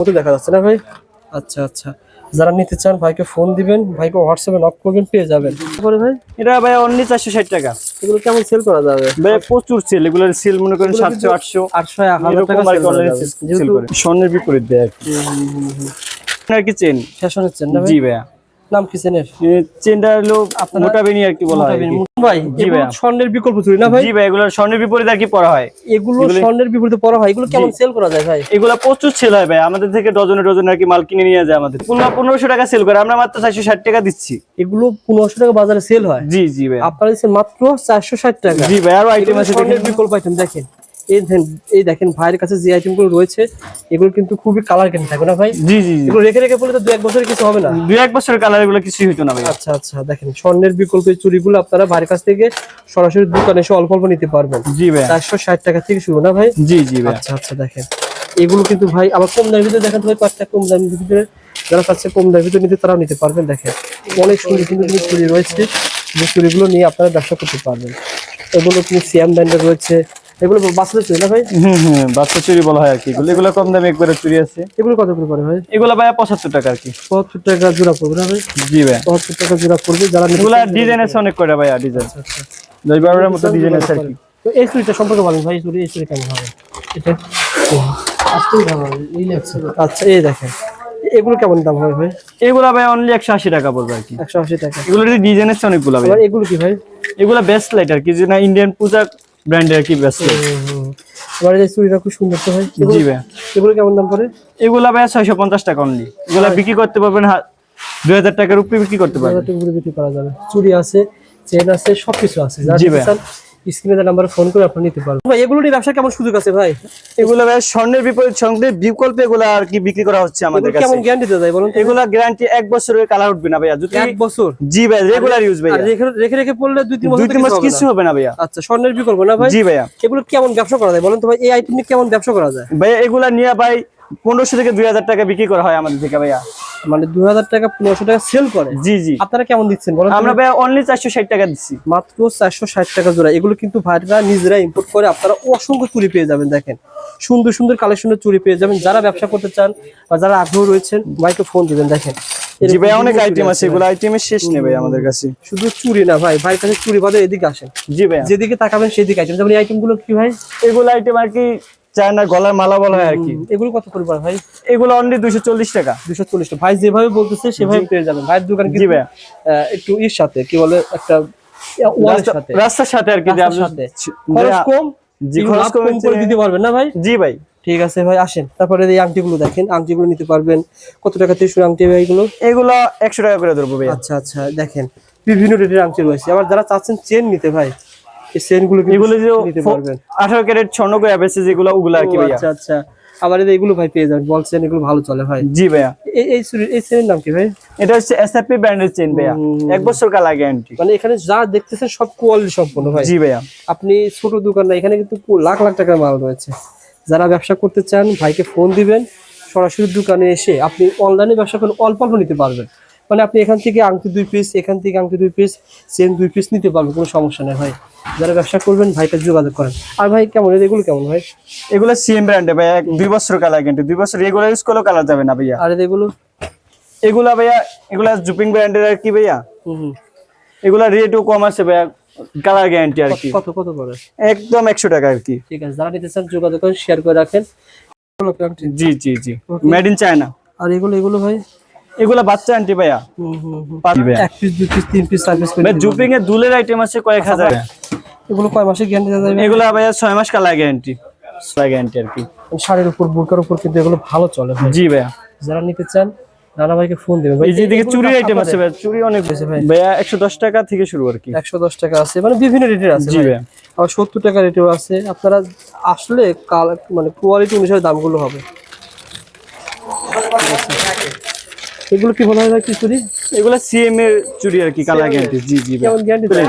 মতো দেখা যাচ্ছে না ভাই? আচ্ছা আচ্ছা। যারা নিতে চান ভাইকে ফোন দিবেন ভাইকে হোয়াটসঅ্যাপে নক করবেন পেয়ে যাবেন। তারপরে ভাই? এটা ভাই অনলি চারশো ষাট টাকা। এগুলো কেমন সেল করা যাবে? ভাই প্রচুর সেল এগুলো সেল মনে করেন সাতশো আটশো। আটশো এক হাজার টাকা সেল কি করা যাবে। sell যেহেতু করে। স্বর্ণের বিপরীত দেয় আর কি। চেন কি চেন জি ভাইয়া। নাম কি চেনের? চেনটা হলো মোটা বেনি আর কি বলা হয় ভাই স্বর্ণের বিকল্প চুরি না ভাই? জি ভাই এগুলো স্বর্ণের বিপরীত আর কি পড়া হয়। এগুলো স্বর্ণের বিপরীতে পড়া হয়। এগুলো কেমন সেল করা যায় ভাই? এগুলো প্রচুর সেল হয় ভাই। আমাদের থেকে ডজনে ডজনে আর কি মাল কিনে নিয়ে যায় আমাদের। পনেরো পনেরোশো টাকা সেল করে। আমরা মাত্র চারশো ষাট টাকা দিচ্ছি। এগুলো পনেরোশো টাকা বাজারে সেল হয়? জি জি ভাই আপনারা মাত্র চারশো ষাট টাকা। জি ভাই আরও আইটেম আছে বিকল্প আইটেম দেখেন। এই দেখেন এই দেখেন ভাইয়ের কাছে যে আইটেমগুলো রয়েছে এগুলো কিন্তু খুবই কালার কেন থাকবে না ভাই? জি জি এগুলো রেখে রেখে পড়লে তো দু এক বছরের কিছু হবে না? দুই এক বছরের কালার এগুলো কিছুই হইতো না ভাই। আচ্ছা আচ্ছা দেখেন স্বর্ণের বিকল্প এই চুড়িগুলো আপনারা ভাইয়ের কাছ থেকে সরাসরি দোকানে এসে অল্প অল্প নিতে পারবেন। জি ভাই চারশো ষাট টাকা থেকে শুরু না ভাই? জি জি ভাই আচ্ছা আচ্ছা দেখেন। এগুলো কিন্তু ভাই আবার কম দামের ভিতরে দেখেন ভাই কয়েকটা কম দামের ভিতরে যারা চাচ্ছে কম দামের ভিতরে নিতে তারাও নিতে পারবেন দেখেন। অনেক সুন্দর সুন্দর কিন্তু চুড়ি রয়েছে। যে চুড়িগুলো নিয়ে আপনারা ব্যবসা করতে পারবেন। এগুলো কিন্তু সিয়াম ব্র্যান্ডের রয়েছে। এগুলো বাচ্চাদের চুড়ি না ভাই? হুম হুম বাচ্চা চুরি বলা হয় আর কি। এগুলো এগুলো কম দামে একবারে চুরি আছে। এগুলো কত করে পড়ে ভাই? এগুলো ভাই পঁচাত্তর টাকা আর কি। পঁচাত্তর টাকা জোড়া পড়বে না ভাই? জি ভাই পঁচাত্তর টাকা জোড়া পড়বে যারা এগুলা ডিজাইন আছে অনেক কয়টা ভাইয়া ডিজাইন আচ্ছা দশ বারোটার মতো ডিজাইন আছে আর কি। তো এই চুড়িটা সম্পর্কে বলেন ভাই চুড়ি এই চুড়ি কেমন হবে? এটা আসতেই ভালো লাগছে। আচ্ছা এই দেখেন। এগুলো কেমন দাম হবে ভাই? এগুলা ভাই অনলি একশো আশি টাকা পড়বে আর কি। একশো আশি টাকা। এগুলোর ডিজাইন আছে অনেকগুলো ভাই এগুলো কি ভাই? এগুলা বেস্ট লাইট আর কি যে না ইন্ডিয়ান পূজা ব্র্যান্ডের কি বেস্ট লাইট এই চুড়িটা খুব সুন্দর তো ভাই জি ভাই। এগুলো কেমন দাম পড়ে? এগুলা ভাই ছয়শো পঞ্চাশ টাকা অনলি এগুলা বিক্রি করতে পারবেন দুই হাজার টাকার উপরে বিক্রি করতে পারবেন। বিক্রি করা যাবে। চুড়ি আছে চেন আছে সবকিছু আছে। জি ভাই। স্ক্রিনে নাম্বারে ফোন করে আপনি নিতে পারবেন। ভাই এগুলো নিয়ে ব্যবসা কেমন সুযোগ আছে ভাই? এগুলা ভাই স্বর্ণের বিপরীত স্বর্ণের বিকল্প এগুলা আর কি বিক্রি করা হচ্ছে আমাদের কাছে কেমন গ্যারান্টি দেওয়া যায় বলুন তো? এগুলা গ্যারান্টি এক বছরের কালার উঠবে না ভাইয়া। যদি এক বছর? জি ভাই রেগুলার ইউজ ভাইয়া। আর রেখে রেখে রেখে পড়লে দুই তিন দুই তিন মাস কিছু হবে না। ভাইয়া। আচ্ছা স্বর্ণের বিকল্প না ভাই? জি ভাইয়া। এগুলো কেমন ব্যবসা করা যায় বলুন তো ভাই? এই আইটেম নিয়ে কেমন ব্যবসা করা যায়? ভাইয়া এগুলা নিয়ে ভাই পনেরোশো থেকে দুই হাজার টাকা বিক্রি করা হয় আমাদের থেকে ভাইয়া। মানে দুই হাজার টাকা পনেরোশো টাকা সেল করে? জি জি। আপনারা কেমন দিচ্ছেন বলেন আমরা ভাইয়া অনলি চারশো ষাট টাকা দিচ্ছি। মাত্র চারশো ষাট টাকা জোড়া। এগুলো কিন্তু ভাইরা নিজেরা ইম্পোর্ট করে আপনারা অসংখ্য চুরি পেয়ে যাবেন দেখেন। সুন্দর সুন্দর কালেকশনের চুরি পেয়ে যাবেন। যারা ব্যবসা করতে চান বা যারা আগ্রহ রয়েছেন ভাইকে ফোন দিবেন দেখেন। জি ভাই অনেক আইটেম আছে। এগুলো আইটেমের শেষ নেই ভাই আমাদের কাছে। শুধু চুরি না ভাই। ভাইয়ের কাছে চুরি বাদে এদিকে আসেন। জি ভাইয়া। যেদিকে তাকাবেন সেদিকে আইটেম যেমন এই আইটেমগুলো কি ভাই? এগুলো আইটেম আর কি চায়না গলার মালা বলা হয় আর কি। এগুলো কত করে ভাই? এগুলো অনলি দুইশো চল্লিশ টাকা। চল্লিশ টাকা। ভাই যেভাবে বলতেছে সেভাবে পেয়ে যাবেন। ভাইয়ের দোকান ভাইয়া। আহ, একটু ইর সাথে কি বলে একটা রাস্তার সাথে আর কি যে রাস্তার আপনি- সাথে। খরচ কম খরচ কম কম করে দিতে পারবেন না ভাই? জি ভাই। ঠিক আছে ভাই আসেন। তারপরে এই আংটিগুলো দেখেন। আংটিগুলো নিতে পারবেন। কত টাকা থেকে শুরু আংটি ভাই এগুলো? এগুলো একশো টাকা করে ধরবো ভাইয়া। আচ্ছা আচ্ছা দেখেন। বিভিন্ন রেটের আংটি রয়েছে। আবার যারা চাচ্ছেন চেন নিতে ভাই। এই চেন এগুলো যে নিতে পারবেন। আঠারো ক্যারেট স্বর্ণ করে বেছে যেগুলো ওগুলো কি ভাইয়া। আচ্ছা আচ্ছা। আবার এগুলো ভাই পেয়ে যাবেন বলছেন এগুলো ভালো চলে ভাই। জি ভাইয়া। এই এই এই চেনের নাম কি ভাই? এটা হচ্ছে এসএপি ব্র্যান্ডের চেন ভাইয়া। এক বছর কালা গ্যারান্টি মানে এখানে যা দেখতেছেন সব কোয়ালিটি সম্পন্ন ভাই। জি ভাইয়া। আপনি ছোট দোকান না এখানে কিন্তু লাখ লাখ টাকার মাল রয়েছে। যারা ব্যবসা করতে চান ভাইকে ফোন দিবেন। সরাসরি দোকানে এসে আপনি অনলাইনে ব্যবসা করে অল্প অল্প নিতে পারবেন। মানে আপনি এখান থেকে আংটি দুই পিস এখান থেকে আংটি দুই পিস চেন দুই পিস নিতে পারবেন কোনো সমস্যা নেই ভাই। যারা ব্যবসা করবেন ভাইকে যোগাযোগ করেন। আর ভাই কেমন? এগুলো কেমন ভাই? এগুলো সিএম ব্র্যান্ডে এক- দুই বছর কালার গ্যারান্টি দুই বছর রেগুলার ইউজ করলেও কালার যাবে না ভাইয়া। আর এগুলো? এগুলা ভাইয়া এগুলা জুপিং ব্র্যান্ডের আর কি ভাইয়া? হুম হুম। এগুলা রেটও কম আছে ভাইয়া কালার গ্যারান্টি আর কি। কত কত করে? একদম একশো টাকা আর কি। ঠিক আছে যারা নিতে চান যোগাযোগ করেন শেয়ার করে রাখেন। এগুলো? জি জি। জি. মেড ইন চায়না আর এগুলো এগুলো ভাই? এগুলা বাচ্চা আন্টি ভাইয়া। এক পিস দুই পিস তিন পিস চার পিস জুপিং এর দুলের আইটেম আছে কয়েক হাজার। এগুলো কয় মাসে গ্যারান্টি দেওয়া যাবে? এগুলা ভাইয়া ছয় মাস কালার গ্যারান্টি ছয় গ্যারান্টি আর কি। শাড়ির উপর বোরকার উপর কিন্তু এগুলো ভালো চলে জি ভাইয়া। যারা নিতে চান রানা ভাইকে ফোন দেবেন ভাই এই যে দিকে চুরির আইটেম আছে? ভাইয়া চুরি অনেক বেশি ভাই। ভাইয়া একশো দশ টাকা থেকে শুরু আর কি। একশো দশ টাকা আছে মানে বিভিন্ন রেটের আছে জি ভাই। ভাইয়া। আবার সত্তর টাকা রেটেও আছে। আপনারা আসলে কাল মানে কোয়ালিটি অনুসারে দামগুলো হবে। এগুলো কি বলা হয় কি চুরি? এগুলা সিএম এর চুরি আর কি কালার গ্যারান্টি জি জি কেমন গ্যারান্টি ভাই?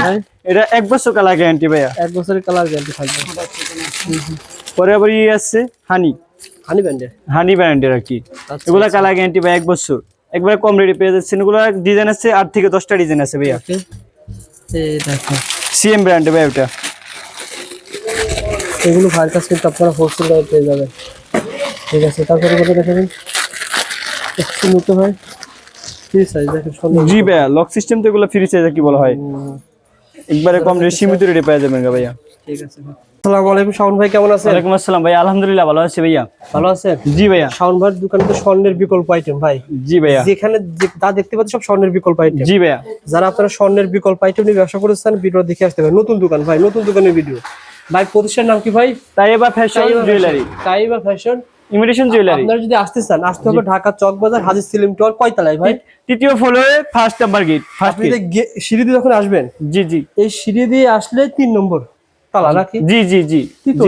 এটা এক বছর কালার গ্যারান্টি ভাইয়া। এক বছরের কালার গ্যারান্টি থাকবে। পরে আবার ইয়ে আছে হানি হানি ব্যান্ডের হানি ব্র্যান্ডের আর কি। এগুলো কালার গ্যারান্টি ভাই এক বছর। একবার কম রেটে পেয়ে যাচ্ছেন। এগুলো ডিজাইন আছে আট থেকে দশটা ডিজাইন আছে ভাইয়া। ওকে এই দেখো। সিএম ব্র্যান্ডে ভাই ওটা। এগুলো ভাইয়ের কাছে কিন্তু আপনারা হোলসেল পেয়ে যাবেন। ঠিক আছে তারপরে কত দেখাবেন? একটু নিতে হয়। ফ্রি সাইজ দেখেন জি ভাইয়া লক সিস্টেম তো এগুলো ফ্রি সাইজ কি বলা হয়? একবারে কম রেট সীমিত রেটে পেয়ে যাবেন ভাইয়া। ঠিক আছে ভাই। আসসালামু আলাইকুম শাওন ভাই কেমন আছেন? ওয়ালাইকুম আসসালাম ভাই আলহামদুলিল্লাহ ভালো আছি ভাইয়া। ভালো আছেন? জি ভাইয়া। শাওন ভাইয়ের দোকানে তো স্বর্ণের বিকল্প আইটেম ভাই। জি ভাইয়া। যেখানে যা দেখতে পাচ্ছি সব স্বর্ণের বিকল্প আইটেম জি ভাইয়া। যারা আপনারা স্বর্ণের বিকল্প আইটেম নিয়ে ব্যবসা ভিডিও দেখে আসতে পারেন। নতুন দোকান ভাই নতুন দোকানের ভিডিও ভাই প্রতিষ্ঠানের নাম কি ভাই? তাই এবার ফ্যাশন জুয়েলারি টাইবা ফ্যাশন ইমিটেশন জুয়েলারি আপনারা যদি আসতে চান আসতে হবে ঢাকা চক বাজার হাজির সিলিম টল কয়তলায় ভাই? তৃতীয় ফ্লোরে ফার্স্ট নাম্বার গেট ফার্স্ট আপনি যে গে- সিঁড়ি দিয়ে যখন আসবেন জি জি। এই সিঁড়ি দিয়ে আসলে তিন নম্বর তালা নাকি? জি জি জি।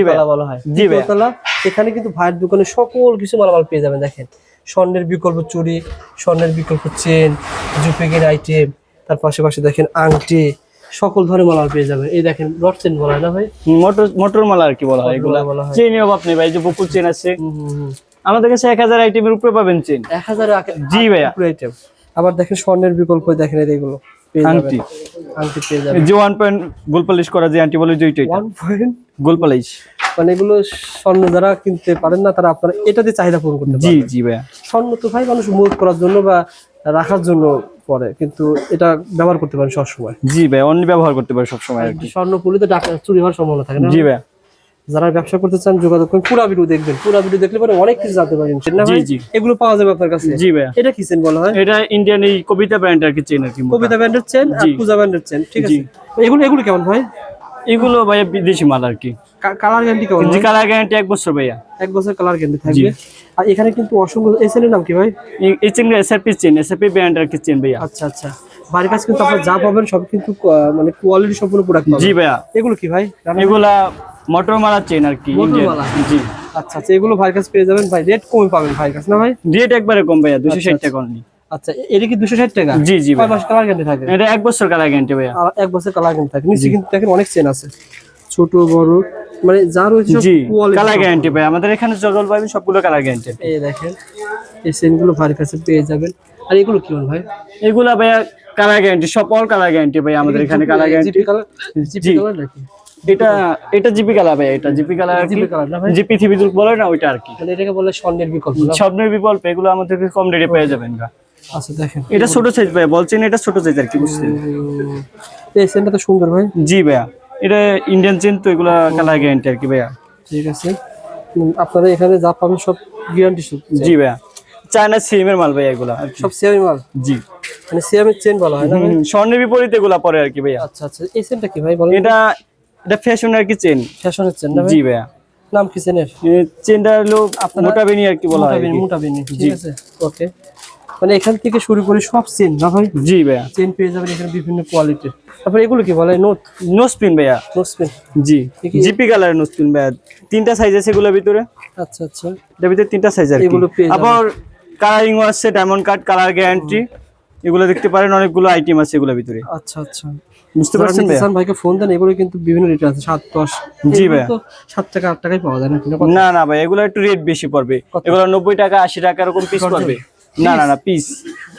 তালা বলা হয় জি তালা এখানে কিন্তু ভাইয়ের দোকানে সকল কিছু মালামাল পেয়ে যাবেন দেখেন। স্বর্ণের বিকল্প চুরি স্বর্ণের বিকল্প চেন জুপিগের আইটেম তার পাশে পাশে দেখেন আংটি সকল ধরনের মালামাল পেয়ে যাবেন। এই দেখেন রড চেন বলা হয় না ভাই? মোটর মোটর মালা আর কি বলা হয় এগুলা। হয়। চেনও আপনি ভাই যে বকুল চেন আছে। আমাদের কাছে এক হাজার আইটেমের উপরে পাবেন চেন এক হাজার আকে- জি ভাইয়া। আইটেম আবার দেখেন স্বর্ণের বিকল্প দেখেন এই এগুলো আংটি। আংটি পেয়ে যাবেন। যে ওয়ান পয়েন্ট গোল পালিশ করা যে আন্টি বলে যে ওইটা ওয়ান পয়েন্ট গোল পালিশ মানে এগুলো স্বর্ণ যারা কিনতে পারেন না তারা আপনারা এটা দিয়ে চাহিদা পূরণ করতে জি পারবেন। জি ভাইয়া। স্বর্ণ তো ভাই মানুষ মুখ করার জন্য বা রাখার জন্য পরে কিন্তু এটা ব্যবহার করতে পারেন সবসময়। জি ভাই অন্য ব্যবহার করতে পারে সবসময় আর কি। স্বর্ণ পুলিতে ডাকা চুরি হওয়ার সম্ভাবনা থাকে না। জি ভাই। যারা ব্যবসা করতে চান যোগাযোগ করুন। পুরা ভিডিও দেখবেন। পুরা ভিডিও দেখলে পরে অনেক কিছু জানতে পারেন না জি? জি। এগুলো পাওয়া যাবে আপনার কাছে। জি ভাই। এটা কি চেন বলা হয়? এটা ইন্ডিয়ান এই কবিতা ব্র্যান্ড আর কি চেন আর কি কবিতা ব্র্যান্ডের চেন আর পূজা ব্র্যান্ডের চেন ঠিক আছে? এগুলো এগুলো কেমন ভাই? এগুলো ভাইয়া বিদেশি মাল আর কি। কালার গ্যারান্টি কেমন জি কালার গ্যারান্টি এক বছর ভাইয়া। এক বছর কালার গ্যারান্টি থাকবে। আর এখানে কিন্তু অসংখ্য এই চেনের নাম কি ভাই? এই- chain SRP chain SRP brand আর কি চেন ভাইয়া। আচ্ছা আচ্ছা। বাড়ির কাছে কিন্তু আপনার যা পাবেন সব কিন্তু মানে কোয়ালিটি সম্পূর্ণ প্রোডাক্ট জি ভাইয়া। এগুলো কি ভাই? এগুলা মোটর মালা চেন আর কি? জি। আচ্ছা আচ্ছা। এগুলো ভাইয়ের কাছে পেয়ে যাবেন ভাই। রেট কমে পাবেন ভাইয়ের কাছে না ভাই? রেট একবারে কম ভাইয়া দুশো ষাট টাকা only। আচ্ছা এটা কি টাকা? জি জি কয় মাস কালার গ্যারান্টি থাকে? এটা এক বছর কালার গ্যারান্টি ভাইয়া। এক বছর কালার গ্যারান্টি থাকে। নিচে কিন্তু দেখেন অনেক চেন আছে। ছোট বড় মানে যা রয়েছে জি কালার গ্যারান্টি ভাই আমাদের এখানে জগল পাবেন সবগুলো কালার গ্যারান্টি এই দেখেন এই চেনগুলো ভাইয়ের কাছে পেয়ে যাবেন। আর এগুলো কি ভাই? এগুলা ভাইয়া কালার গ্যারান্টি সব অল কালার গ্যারান্টি ভাই আমাদের এখানে colour guarantee GP colour GP জি। কালার নাকি? এটা এটা জিপি কালার ভাই এটা জিপি কালার আর জিপি কালার না ভাই? জি পৃথিবী বলে না ওইটা আর কি। মানে এটাকে বলে স্বর্ণের বিকল্প না? স্বপ্নের বিকল্প এগুলো আমাদের কম রেটে পেয়ে যাবেন গা আচ্ছা দেখেন। এটা ছোট সাইজ ভাই বলছেন এটা ছোট সাইজ আর কি বুঝছেন? এই চেনটা তো সুন্দর ভাই। জি ভাইয়া এটা ইন্ডিয়ান চেন তো এগুলা কালার গ্যারান্টি আর কি ভাইয়া। ঠিক আছে। আপনারা এখানে যা পাবেন সব গ্যারান্টি জি ভাইয়া চায়না সিএম এর মাল ভাইয়া এগুলা সব সিএমি মাল? জি। মানে সিএমের চেন বলা হয় না? স্বর্ণের বিপরীতে এগুলা পরে আর কি ভাইয়া। আচ্ছা আচ্ছা এই চেনটা কি ভাই বলেন? এটা এটা ফ্যাশন আর কি চেন ফ্যাশনের চেন না ভাই? জি ভাইয়া। নাম কি চেনের চেনটা হলো মোটা বেনি আর কি বলা হয় আর কি। মোটা বেনি ঠিক আছে? ওকে মানে এখান থেকে শুরু করে সব চেন না ভাই? জি ভাইয়া। চেন পেয়ে যাবেন এখানে বিভিন্ন কোয়ালিটির তারপরে এগুলো কি বলে? নোট নো স্পিন ভাইয়া। নোট স্পেন জি। জিপি কালারের নো স্পিন ভাইয়া। তিনটা সাইজ আছে এগুলোর ভিতরে। আচ্ছা আচ্ছা। এটার ভিতরে তিনটা সাইজ কি। এগুলো পেয়ে যাবেন। আবার কালারিং আছে ডায়মন্ড কাট কালার গ্যারান্টি এগুলো দেখতে পারেন অনেকগুলো আইটেম আছে এগুলোর ভিতরে। আচ্ছা আচ্ছা। বুঝতে পারছেন ভাইয়া? ভাইকে ফোন দেন এগুলো কিন্তু বিভিন্ন রেট আছে সাত দশ। জি এগুলো ভাইয়া। তো সাত টাকা আট টাকায় পাওয়া যায় না না না ভাই এগুলো একটু রেট বেশি পড়বে। এগুলো নব্বই টাকা আশি টাকা এরকম পিস পড়বে। না না না পিস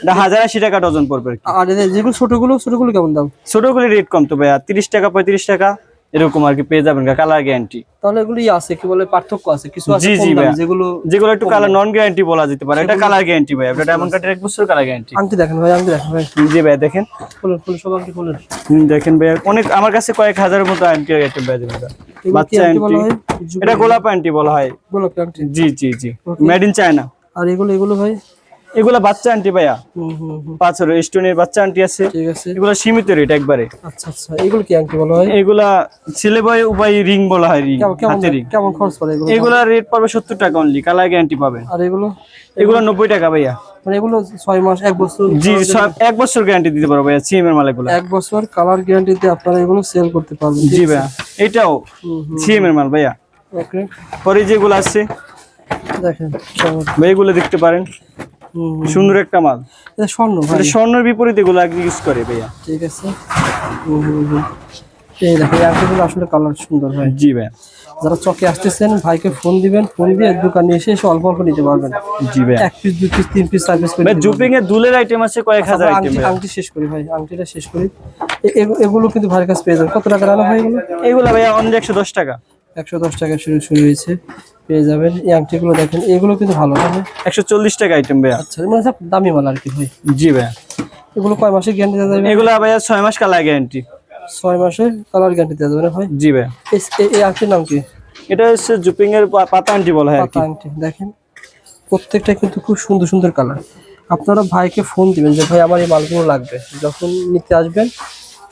এটা হাজার আশি টাকা ডজন পড়বে আর যেগুলো ছোটগুলো ছোটগুলো কেমন দাম? ছোটগুলি রেট কম তো ভাইয়া। তিরিশ টাকা পঁয়ত্রিশ টাকা এরকম আর কি পেয়ে যাবেন কালার গ্যারান্টি তাহলে এগুলো আছে কি বলে পার্থক্য আছে কিছু আছে জি, জি যেগুলো যেগুলো একটু কালার নন গ্যারান্টি বলা যেতে পারে। এটা কালার গ্যারান্টি ভাই এটা ডায়মন্ড কাটের এক বছর কালার গ্যারান্টি আংটি দেখেন ভাই আংটি দেখেন ভাই। জি ভাই দেখেন। খুলুন খুলুন সব আংটি খুলুন। দেখেন ভাই অনেক আমার কাছে কয়েক হাজারের মতো আন্টি আইটেম কি বাচ্চা আংটি এটা গোলাপ আন্টি বলা হয়। গোলাপি আংটি। জি জি জি। মেড ইন চায়না আর এগুলো এগুলো ভাই? এগুলা বাচ্চা আন্টি ভাইয়া। হুম স্টোনের বাচ্চা আন্টি আছে। ঠিক আছে। এগুলা সীমিত রেট একবারে। আচ্ছা আচ্ছা। এগুলো কি আংটি বলা হয়? এগুলা ছেলে বয় উপায় রিং বলা হয় রিং হাতে রিং কেমন খরচ পড়ে এগুলো? এগুলা রেট পড়বে সত্তর টাকা অনলি কালার গ্যারান্টি পাবেন আর এগুলো? এগুলো নব্বই টাকা ভাইয়া। মানে এগুলো ছয় মাস এক বছর জি সব এক বছর গ্যারান্টি দিতে পারব ভাইয়া সিএম এর মাল এগুলা এক বছর কালার গ্যারান্টিতে আপনারা এগুলো সেল করতে পারবেন জি ভাইয়া এটাও সিএম এর মাল ভাইয়া। ওকে পরে যেগুলো আছে দেখেন কেমন। ভাই এগুলো দেখতে পারেন। সুন্দর একটা মাল। এটা স্বর্ণ ভাই। স্বর্ণের বিপরীতে এগুলো ইউজ করে ভাইয়া। ঠিক আছে। এই দেখো এই আসলে কালার সুন্দর হয় জি যারা চকে আসতেছেন ভাইকে ফোন দিবেন ফোন দিয়ে দোকানে এসে এসে অল্প অল্প নিতে পারবেন। জি ভাইয়া। এক পিস দুই পিস তিন পিস চার পিস করে ভাই জুপিং এর দুলের আইটেম আছে কয়েক হাজার তারপর আইটেম আংটি শেষ করি ভাই। আংটিটা শেষ করি। এগুলো কিন্তু ভাইয়ের কাছে পেয়ে যাবেন। কত টাকা রান্না হয় এগুলো? এগুলো ভাইয়া অন্য একশো দশ টাকা। একশো দশ টাকা শুরু শুরু হয়েছে। পেয়ে যাবেন। এই আংটিগুলো দেখেন এগুলো কিন্তু ভালো না ভাই? একশো চল্লিশ টাকা আইটেম ভাইয়া। আচ্ছা মানে সব দামি মাল আর কি ভাই। জি ভাইয়া। এগুলো কয় মাসে গ্যারান্টি দেওয়া যাবে? এগুলা ভাইয়া ছয় মাস কালার গ্যারান্টি ছয় মাসে কালার গ্যারান্টি দেওয়া যাবে না ভাই? জি ভাইয়া। এই- আংটির নাম কি? এটা হচ্ছে জুপিং এর পাতা আন্টি বলা হয় পাতা আংটি দেখেন। প্রত্যেকটা কিন্তু খুব সুন্দর সুন্দর কালার। আপনারা ভাইকে ফোন দিবেন যে ভাই আমার এই মালগুলো লাগবে। যখন নিতে আসবেন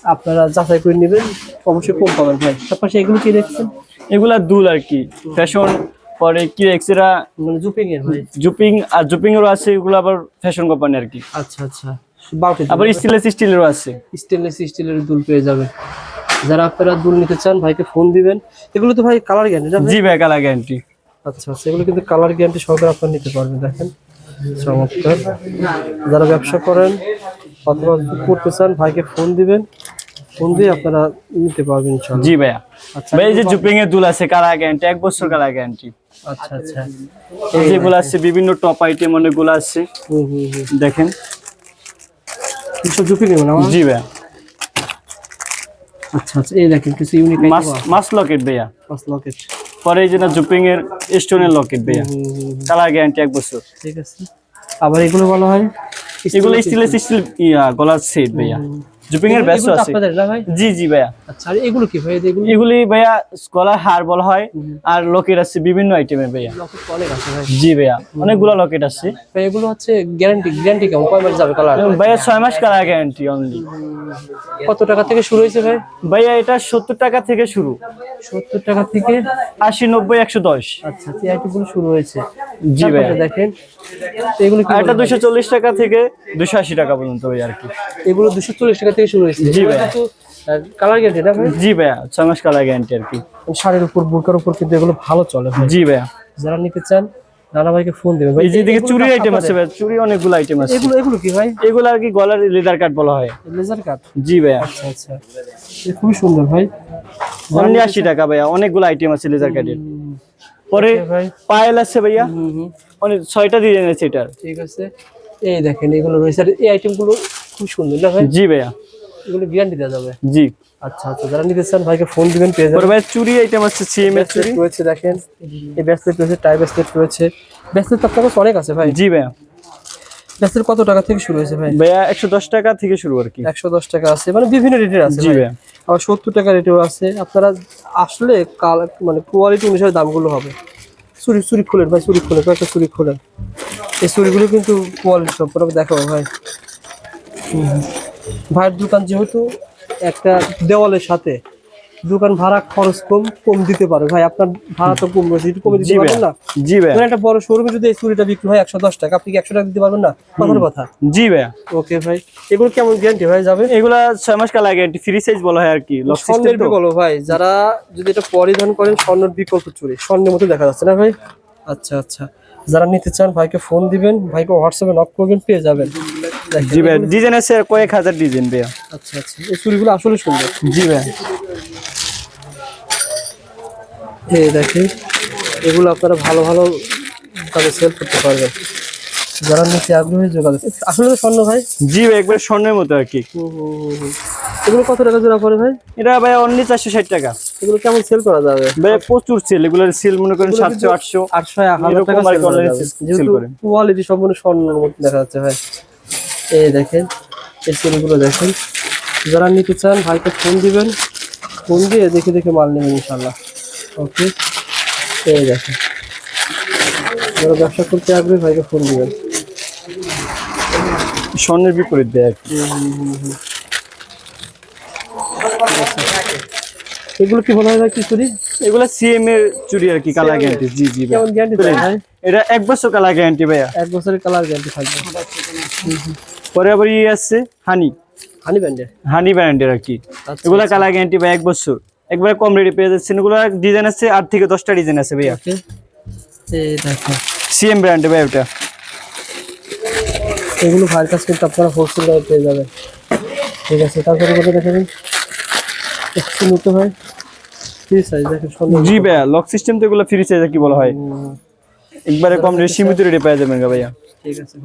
আপনারা যাচাই করে নেবেন। অবশ্যই কম পাবেন ভাই। তার পাশে এগুলো কি দেখছেন? এগুলা দুল আর কি। ফ্যাশন পরে কি এক্সরা মানে জুপিং এর ভাই জুপিং আর জুপিং এরও আছে এগুলো আবার ফ্যাশন কোম্পানি আর কি। আচ্ছা আচ্ছা। আবার স্টিলেস স্টিলেরও আছে। স্টেনলেস স্টিলের দুল পেয়ে যাবেন যারা আপনারা দুল নিতে চান ভাইকে ফোন দিবেন। এগুলো তো ভাই কালার গ্যারান্টি জি ভাই কালার গ্যারান্টি আচ্ছা আচ্ছা এগুলো কিন্তু কালার গ্যারান্টি সহকারে আপনারা নিতে পারবেন দেখেন। চমৎকার। যারা ব্যবসা করেন অথবা করতে চান ভাইকে ফোন দিবেন। ফোন দিয়ে আপনারা নিতে পারবেন জি ভাইয়া। আচ্ছা ভাই এই যে জুপিং এর দুল আছে কালার গ্যারান্টি এক বছর কালার গ্যারান্টি আচ্ছা আচ্ছা। এই যেগুলো আছে বিভিন্ন টপ আইটেম অনেকগুলো আছে। দেখেন। কিছু ঝুঁকি নেবেন আমার জি ভাইয়া। আচ্ছা আচ্ছা। এই দেখেন কিছু ইউনিক মাস মাস লকেট ভাইয়া। পাঁচ লকেট পরে এই যে না জুপিং এর স্টোনের লকেট ভাইয়া। কালার গ্যারান্টি এক বছর। ঠিক আছে। আবার এগুলো বলা হয়? এগুলো স্টিলেস স্টিল গলার সেট ভাইয়া। জুপিং এর ব্যস্ত আছে। জি জি ভাইয়া। আচ্ছা আর এগুলো কি ভাই? এগুলো এগুলি ভাইয়া গলার হার বলা হয় আর লকেট আছে বিভিন্ন আইটেমের ভাইয়া। লকেট অনেক আছে ভাই। জি ভাইয়া অনেকগুলো লকেট আছে। ভাই এগুলো হচ্ছে গ্যারান্টি গ্যারান্টি কেমন? কয় মাস যাবে কালার ভাইয়া ছয় মাস কালার গ্যারান্টি অনলি কত টাকা থেকে শুরু হয়েছে ভাই? ভাইয়া এটা সত্তর টাকা থেকে শুরু। সত্তর টাকা থেকে? আশি নব্বই একশো দশ। আচ্ছা এই আইটেমগুলো শুরু হয়েছে। জি ভাইয়া। দেখেন এগুলো কি এটা বলব? দুশো চল্লিশ টাকা থেকে দুশো আশি টাকা পর্যন্ত ভাই আর কি। এগুলো দুশো চল্লিশ টাকা থেকে শুরু হয়েছে। জি ভাইয়া। কালার গ্যারান্টি না ভাই? জি ভাইয়া ছয় মাস কালার গ্যারান্টি আর কি। শাড়ির উপর বুরকার উপর কিন্তু এগুলো ভালো চলে ভাই। জি ভাইয়া। যারা নিতে চান নানা ভাইকে ফোন দেবেন। ভাই এই যে দিকে চুরি আইটেম আছে। ভাইয়া চুরি অনেকগুলো আইটেম আছে। এগুলো এগুলো কি ভাই? এগুলো আর কি গলার লেদার কাট বলা হয়। লেজার কাট জি ভাইয়া। আচ্ছা আচ্ছা। খুবই সুন্দর ভাই। অনলি আশি টাকা ভাইয়া অনেকগুলো আইটেম আছে লেজার কাটের পরে ভাই। পায়েল আছে ভাইয়া। হুম হুম। অনেক ছয়টা ডিজাইন আছে এটার। ঠিক আছে। এই দেখেন এগুলো রয়েছে। এই আইটেমগুলো খুব সুন্দর না ভাই? জি ভাইয়া। এগুলো গ্যারান্টি দেওয়া যাবে? জি। আচ্ছা আচ্ছা যারা নিতে চান ভাইকে ফোন দিবেন পেয়ে যাবেন। ভাই চুরি আইটেম আছে সিএম এর চুরি। রয়েছে দেখেন। এই ব্যাসলেট রয়েছে টাই ব্যাসলেট রয়েছে। ব্যাসলেট তো আপনার কাছে অনেক আছে ভাই। জি ভাইয়া। ব্যাসলেট কত টাকা থেকে শুরু হয়েছে ভাই? ভাইয়া একশো দশ টাকা থেকে শুরু আর কি। একশো দশ টাকা আছে মানে বিভিন্ন রেটের আছে জি ভাই। আবার সত্তর টাকা রেটেও আছে। আপনারা আসলে কাল মানে কোয়ালিটি অনুসারে দামগুলো হবে। চুরি চুরি খুলেন ভাই চুরি খুলেন কয়েকটা চুরি খুলেন। এই চুরিগুলো কিন্তু কোয়ালিটি সম্পর্কে দেখাবো ভাই। হুম। ভাইয়ের দোকান যেহেতু একটা দেওয়ালের সাথে দোকান ভাড়া খরচ কম কম দিতে পারে। ভাই আপনার ভাড়া তো কম রয়েছে কমে দিতে পারবেন না? জি ভাইয়া। ধরেন একটা বড় শোরুমে যদি এই চুরিটা বিক্রি হয় একশো দশ টাকা আপনি কি একশো টাকা দিতে পারবেন না? কথার কথা। জি ভাইয়া। ওকে ভাই এগুলো কেমন গ্যারান্টি ভাই যাবে? এগুলো ছয় মাস কালার গ্যারান্টি ফ্রি সাইজ বলা হয় আর কি স্বর্ণের বিকল্প ভাই যারা যদি এটা পরিধান করেন স্বর্ণের বিকল্প চুরি স্বর্ণের মতো দেখা যাচ্ছে না ভাই? আচ্ছা আচ্ছা। যারা নিতে চান ভাইকে ফোন দিবেন ভাইকে হোয়াটসঅ্যাপে নক করবেন পেয়ে যাবেন। জি ভাইয়া ডিজাইন আছে কয়েক হাজার ডিজাইন ভাইয়া। আচ্ছা আচ্ছা। এই চুরিগুলো আসলে সুন্দর। জি ভাইয়া এই দেখেন এগুলো আপনারা ভালো ভালো সেল করতে পারবেন। যারা নিতে আগ্রহী যোগাযোগ আসলে তো স্বর্ণ ভাই? জি ভাই একবার স্বর্ণের মতো আর কি। এগুলো কত টাকা জোড়া পড়ে ভাই? এটা ভাইয়া অনলি চারশো ষাট টাকা। এগুলো কেমন সেল করা যাবে? ভাইয়া প্রচুর সেল এগুলোর সেল মনে করেন সাতশো আটশো। আটশো হাজার টাকা করে। কোয়ালিটি সম্পূর্ণ স্বর্ণের মতো দেখা যাচ্ছে ভাই। এই দেখেন এই চুরিগুলো দেখেন। যারা নিতে চান ভাইকে ফোন দিবেন। ফোন দিয়ে দেখে দেখে মাল নেবেন ইনশাল্লাহ ওকে? এই দেখেন। যারা ব্যবসা করতে আগ্রহী ভাইকে ফোন দিবেন। স্বর্ণের বিপরীত দেয় আর কি। এগুলো কি বলা হয় কি চুরি? এগুলা সিএম এর চুরি আর কি কালার গ্যারান্টি জি জি কেমন গ্যারান্টি দেয় ভাই? এটা এক বছর কালার গ্যারান্টি ভাইয়া। এক বছরের কালার গ্যারান্টি থাকবে। পরে আবার ইয়ে আছে হানি হানি ব্যান্ডের হানি ব্র্যান্ডের আর কি। এগুলা কালার গ্যারান্টি ভাই এক বছর। একবারে কম রেটে পেয়ে যাচ্ছেন। এগুলো ডিজাইন আছে আট থেকে দশটা ডিজাইন আছে ভাইয়া। সিএম ব্র্যান্ডে ভাই ওটা। এগুলো ভাইয়ের কাছে কিন্তু আপনারা হোলসেল পেয়ে যাবেন। ঠিক আছে তারপরে কত দেখাবেন। একটু নিতে হয়। ফ্রি সাইজ দেখেন জি ভাইয়া লক সিস্টেম তো এগুলো ফ্রি সাইজ কি বলা হয়? একবারে কম রেট সীমিত রেটে পাওয়া যাবেন ভাইয়া। ঠিক আছে।